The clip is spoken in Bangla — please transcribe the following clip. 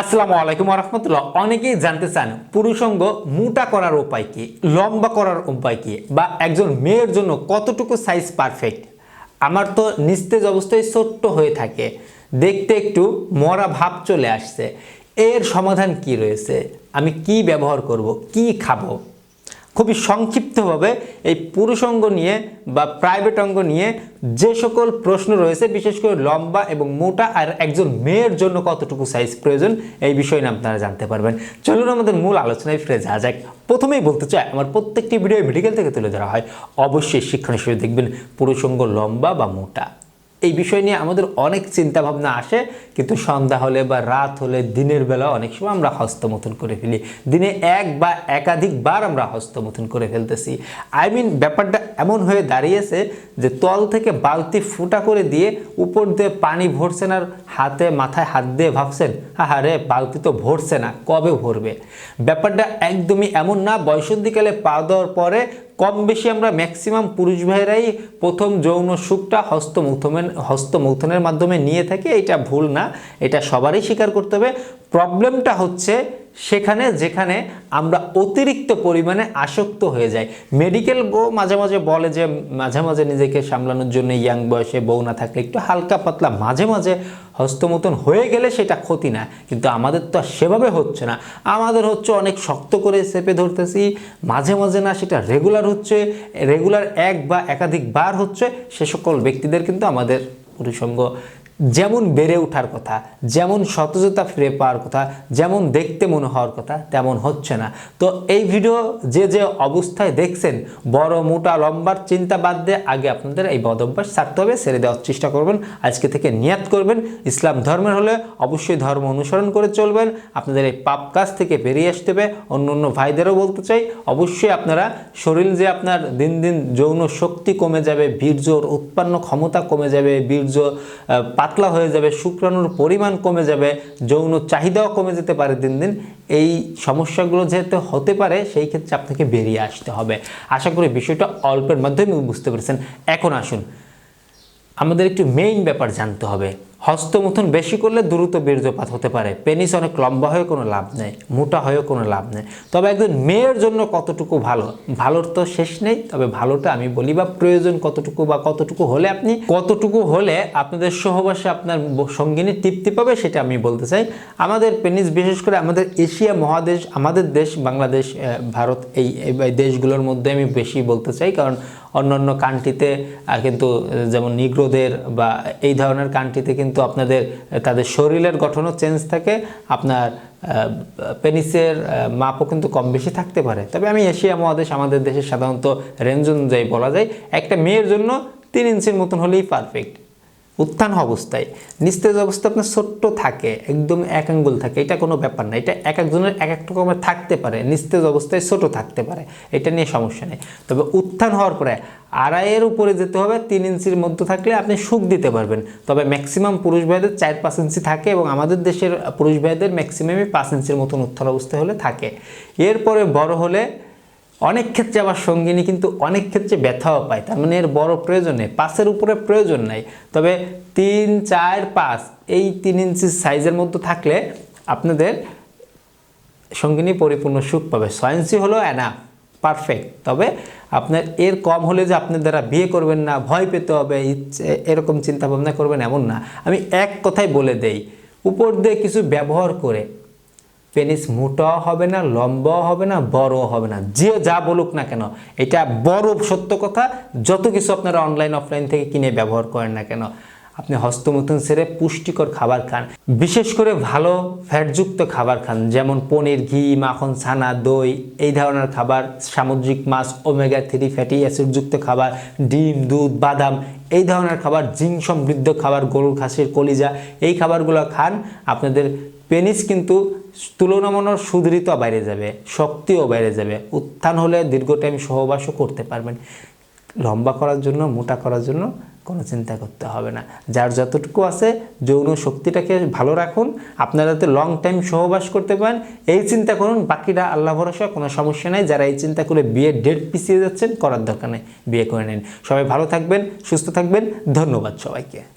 আসসালামু আলাইকুম রহমতুল্লাহ অনেকেই জানতে চান, পুরুষঙ্গ মোটা করার উপায় কি, লম্বা করার উপায় কি, বা একজন মেয়ের জন্য কতটুকু সাইজ পারফেক্ট আমার তো নিস্তেজ অবস্থায় ছোট্ট হয়ে থাকে, দেখতে একটু মরা ভাব চলে আসছে। এর সমাধান কি রয়েছে? আমি কি ব্যবহার করব, কি খাব? খুবই সংক্ষিপ্তভাবে এই পুরুষ অঙ্গ নিয়ে বা প্রাইভেট অঙ্গ নিয়ে যে সকল প্রশ্ন রয়েছে, বিশেষ করে লম্বা এবং মোটা আর একজন মেয়ের জন্য কতটুকু সাইজ প্রয়োজন, এই বিষয় নিয়ে আপনারা জানতে পারবেন। চলুন আমাদের মূল আলোচনায় ফিরে যাওয়া যাক। প্রথমেই বলতে চাই, আমার প্রত্যেকটি ভিডিও মেডিকেল থেকে তুলে ধরা হয়। অবশ্যই শিক্ষণ হিসেবে দেখবেন পুরুষ অঙ্গ লম্বা বা মোটা। এই বিষয় নিয়ে আমাদের অনেক চিন্তা ভাবনা আসে, কিন্তু সন্ধ্যা হলে বা রাত হলে দিনের বেলা অনেক সময় আমরা হস্তমথন করে ফেলি। দিনে এক বা একাধিকবার আমরা হস্তমথন করে ফেলতেছি। আই মিন ব্যাপারটা এমন হয়ে দাঁড়িয়েছে যে তল থেকে বালতি ফুটা করে দিয়ে উপর দিয়ে পানি ভরছেন আর হাতে মাথায় হাত দিয়ে ভাবছেন হ্যাঁ রে বালতি তো ভরছে না, কবে ভরবে? ব্যাপারটা একদমই এমন না। বয়সন্ধিকালে পা দেওয়ার পরে কম বেশি আমরা ম্যাক্সিমাম পুরুষ ভাইয়েরাই প্রথম যৌন সুখটা হস্তমৌথনের হস্তমৌথনের মাধ্যমে নিয়ে থাকি এটা ভুল না, এটা সবারই স্বীকার করতে হবে। প্রবলেমটা হচ্ছে সেখানে, যেখানে আমরা অতিরিক্ত পরিমাণে আসক্ত হয়ে যাই। মেডিকেল বউ মাঝে মাঝে বলে যে, মাঝে মাঝে নিজেকে সামলানোর জন্য ইয়াং বয়সে বউ না থাকলে একটু হালকা পাতলা মাঝে মাঝে হস্তমতন হয়ে গেলে সেটা ক্ষতি না। কিন্তু আমাদের তো আর সেভাবে হচ্ছে না। আমাদের হচ্ছে অনেক শক্ত করে চেপে ধরতেছি। মাঝে মাঝে না সেটা রেগুলার হচ্ছে। রেগুলার এক বা একাধিক বার হচ্ছে। সে সকল ব্যক্তিদের কিন্তু আমাদের পুরুষঙ্গ যেমন বেড়ে ওঠার কথা, যেমন সতেজতা ফিরে পাওয়ার কথা, যেমন দেখতে মনে হওয়ার কথা, তেমন হচ্ছে না। তো এই ভিডিও যে যে অবস্থায় দেখছেন, বড়, মোটা, লম্বার চিন্তা বাদ দিয়ে আগে আপনাদের এই বদ অভ্যাস ছাড়তে হবে ছেড়ে দেওয়ার চেষ্টা করবেন, আজকে থেকে নিয়াত করবেন। ইসলাম ধর্মের হলে অবশ্যই ধর্ম অনুসরণ করে চলবেন। আপনাদের এই পাপ কাজ থেকে বেরিয়ে আসতে হবে। অন্য অন্য ভাইদেরও বলতে চাই, অবশ্যই আপনারা শরীর যে আপনার দিন দিন যৌন শক্তি কমে যাবে, বীর্যর উৎপন্ন ক্ষমতা কমে যাবে, বীর্য পাতলা হয়ে যাবে, শুক্রাণুর পরিমাণ কমে যাবে, যৌন চাহিদাও কমে যেতে পারে দিন দিন। এই সমস্যাগুলো যেহেতু হতে পারে, সেই ক্ষেত্রে আপনাকে বেরিয়ে আসতে হবে। আশা করি বিষয়টা অল্পের মাধ্যমে বুঝতে পেরেছেন। এখন আসুন, আমাদের একটু মেইন ব্যাপার জানতে হবে। হস্তমথন বেশি করলে দ্রুত বীর্যপাত হতে পারে। পেনিস অনেক লম্বা হয়ে কোনো লাভ নেই, মোটা হয়েও কোনো লাভ নেই। তবে একজন মেয়ের জন্য কতটুকু ভালো? ভালোর তো শেষ নেই, তবে ভালোটা আমি বলি বা প্রয়োজন কতটুকু বা কতটুকু হলে আপনি, কতটুকু হলে আপনাদের সহবাসে আপনার সঙ্গিনী তৃপ্তি পাবে সেটা আমি বলতে চাই। আমাদের পেনিস, বিশেষ করে আমাদের এশিয়া মহাদেশ, আমাদের দেশ বাংলাদেশ ভারত এই দেশগুলোর মধ্যে আমি বেশি বলতে চাই। কারণ অন্যান্য কান্ট্রিতে কিন্তু যেমন নিগ্রোদের বা এই ধরনের কান্ট্রিতে কিন্তু আপনাদের তাদের শরীরের গঠনও চেঞ্জ থাকে, আপনার পেনিসের মাপও কিন্তু কম বেশি থাকতে পারে। তবে আমি এশিয়া মহাদেশ, আমাদের দেশে সাধারণত রেঞ্জ অনুযায়ী বলা যায়, একটা মেয়ের জন্য তিন ইঞ্চির মতন হলেই পারফেক্ট উত্থান অবস্থায়। নিস্তেজ অবস্থা আপনার ছোট্ট থাকে, একদম এক আঙ্গুল থাকে, এটা কোনো ব্যাপার না, এটা এক একজনের এক এক রকমের থাকতে পারে, নিস্তেজ অবস্থায় ছোট থাকতে পারে, এটা নিয়ে সমস্যা নেই। তবে উত্থান হওয়ার পরে আড়াইয়ের উপরে যেতে হবে, তিন ইঞ্চির মধ্যে থাকলে আপনি সুখ দিতে পারবেন। তবে ম্যাক্সিমাম পুরুষ ভাইদের চার পাঁচ ইঞ্চি থাকে এবং আমাদের দেশের পুরুষ ভাইদের ম্যাক্সিমামই পাঁচ ইঞ্চির মতন উত্থান অবস্থায় হলে থাকে। এরপরে বড় হলে অনেক ক্ষেত্রে আবার সঙ্গিনী কিন্তু অনেক ক্ষেত্রে ব্যথাও পায়। তার মানে এর বড় প্রয়োজন নেই। পাঁচের উপরে প্রয়োজন নাই। তবে তিন, চার, পাঁচ এই তিন ইঞ্চি সাইজের মধ্যে থাকলে আপনাদের সঙ্গিনী পরিপূর্ণ সুখ পাবে। ছয় ইঞ্চি হলো অ্যানা পারফেক্ট তবে আপনার এর কম হলে যে আপনার দ্বারা বিয়ে করবেন না, ভয় পেতে হবে এরকম চিন্তা ভাবনা করবেন এমন না। আমি এক কথাই বলে দেই, উপর দিয়ে কিছু ব্যবহার করে পেনিস মোটাও হবে না, লম্বাও হবে না, বড়ও হবে না। যে যা বলুক না কেন, এটা বড় সত্য কথা, যত কিছু আপনারা অনলাইন অফলাইন থেকে কিনে ব্যবহার করেন না কেন, আপনি হস্তমৈথুন সেরে পুষ্টিকর খাবার খান। বিশেষ করে ভালো ফ্যাটযুক্ত খাবার খান, যেমন পনির, ঘি, মাখন, ছানা, দই, এই ধরনের খাবার, সামুদ্রিক মাছ ওমেগা থ্রি ফ্যাটি অ্যাসিডযুক্ত খাবার, ডিম, দুধ, বাদাম এই ধরনের খাবার জিন সমৃদ্ধ খাবার, গরুর খাসির কলিজা, এই খাবারগুলো খান, আপনাদের পেনিস কিন্তু তুলনামূলক সুদৃঢ় বাইরে যাবে, শক্তিও বাইরে যাবে। উত্থান হলে দীর্ঘ টাইম সহবাসও করতে পারবেন। লম্বা করার জন্য, মোটা করার জন্য কোনো চিন্তা করতে হবে না। যার যতটুকু আছে যৌন শক্তিটাকে ভালো রাখুন। আপনারা যাতে লং টাইম সহবাস করতে পারেন, এই চিন্তা করুন। বাকিটা আল্লাহ ভরসা, কোনো সমস্যা নেই। যারা এই চিন্তা করে বিয়ের ডেট পিছিয়ে যাচ্ছেন, করার দরকার নেই। বিয়ে করে নিন। সবাই ভালো থাকবেন, সুস্থ থাকবেন। ধন্যবাদ সবাইকে।